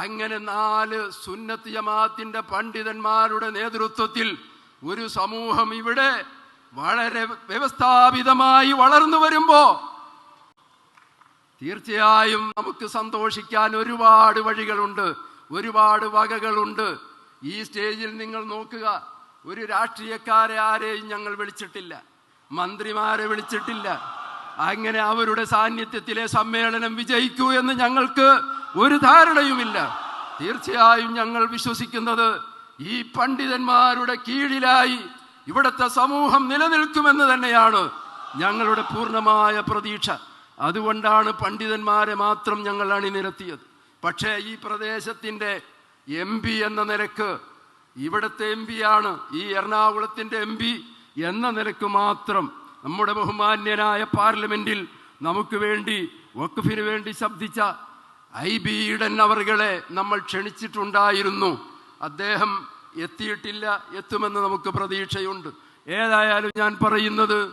അങ്ങനെ നാല് സുന്നത്ത് ജമാഅത്തിന്റെ പണ്ഡിതന്മാരുടെ നേതൃത്വത്തിൽ ഒരു സമൂഹം ഇവിടെ വളരെ വ്യവസ്ഥാപിതമായി വളർന്നു വരുമ്പോ തീർച്ചയായും നമുക്ക് സന്തോഷിക്കാൻ ഒരുപാട് വഴികളുണ്ട് ഒരുപാട് വകകളുണ്ട്. ഈ സ്റ്റേജിൽ നിങ്ങൾ നോക്കുക ഒരു രാഷ്ട്രീയക്കാരെ ആരെയും ഞങ്ങൾ വിളിച്ചിട്ടില്ല മന്ത്രിമാരെ വിളിച്ചിട്ടില്ല. അങ്ങനെ അവരുടെ സാന്നിധ്യത്തിലെ സമ്മേളനം വിജയിക്കൂ എന്ന് ഞങ്ങൾക്ക് ഒരു ധാരണയുമില്ല. തീർച്ചയായും ഞങ്ങൾ വിശ്വസിക്കുന്നത് ഈ പണ്ഡിതന്മാരുടെ കീഴിലായി ഇവിടുത്തെ സമൂഹം നിലനിൽക്കുമെന്ന് തന്നെയാണ് ഞങ്ങളുടെ പൂർണമായ പ്രതീക്ഷ. അതുകൊണ്ടാണ് പണ്ഡിതന്മാരെ മാത്രം ഞങ്ങൾ അണിനിരത്തിയത്. പക്ഷേ ഈ പ്രദേശത്തിന്റെ എം പി എന്ന നിലയ്ക്ക് ഇവിടുത്തെ എം ആണ്. ഈ എറണാകുളത്തിന്റെ എം പി എന്ന നിലയ്ക്ക് മാത്രം നമ്മുടെ ബഹുമാന്യനായ പാർലമെന്റിൽ നമുക്ക് വേണ്ടി വക്കുഫിന് വേണ്ടി ശബ്ദിച്ച ഐ ബി ഈഡൻ അവറുകളെ നമ്മൾ ക്ഷണിച്ചിട്ടുണ്ടായിരുന്നു. അദ്ദേഹം എത്തിയിട്ടില്ല എത്തുമെന്ന് നമുക്ക് പ്രതീക്ഷയുണ്ട്. ഏതായാലും ഞാൻ പറയുന്നത്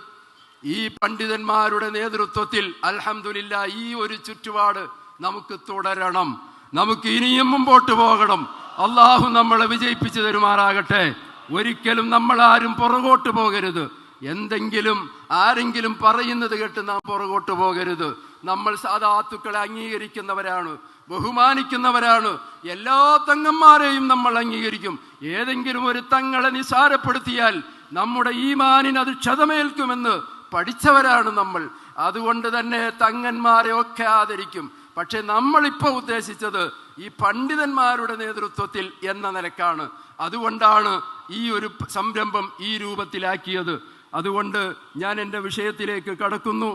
ഈ പണ്ഡിതന്മാരുടെ നേതൃത്വത്തിൽ അലഹമില്ല ഈ ഒരു ചുറ്റുപാട് നമുക്ക് തുടരണം. നമുക്ക് ഇനിയും മുമ്പോട്ട് പോകണം. അള്ളാഹു നമ്മളെ വിജയിപ്പിച്ചു തരുമാറാകട്ടെ. ഒരിക്കലും നമ്മൾ ആരും പുറകോട്ട് പോകരുത്. എന്തെങ്കിലും ആരെങ്കിലും പറയുന്നത് കേട്ട് നാം പുറകോട്ട് പോകരുത്. നമ്മൾ സാധാത്തുക്കളെ അംഗീകരിക്കുന്നവരാണ് ബഹുമാനിക്കുന്നവരാണ്. എല്ലാ തങ്ങന്മാരെയും നമ്മൾ അംഗീകരിക്കും. ഏതെങ്കിലും ഒരു തങ്ങളെ നിസാരപ്പെടുത്തിയാൽ നമ്മുടെ ഈമാനിന് അത് ക്ഷതമേൽക്കുമെന്ന് പഠിച്ചവരാണ് നമ്മൾ. അതുകൊണ്ട് തന്നെ തങ്ങന്മാരെ ഒക്കെ ആദരിക്കും. പക്ഷെ നമ്മളിപ്പോൾ ഉദ്ദേശിച്ചത് ഈ പണ്ഡിതന്മാരുടെ നേതൃത്വത്തിൽ എന്ന നിലക്കാണ്. അതുകൊണ്ടാണ് ഈ ഒരു സംരംഭം ഈ രൂപത്തിലാക്കിയത്. അതുകൊണ്ട് ഞാൻ എന്റെ വിഷയത്തിലേക്ക് കടക്കുന്നു.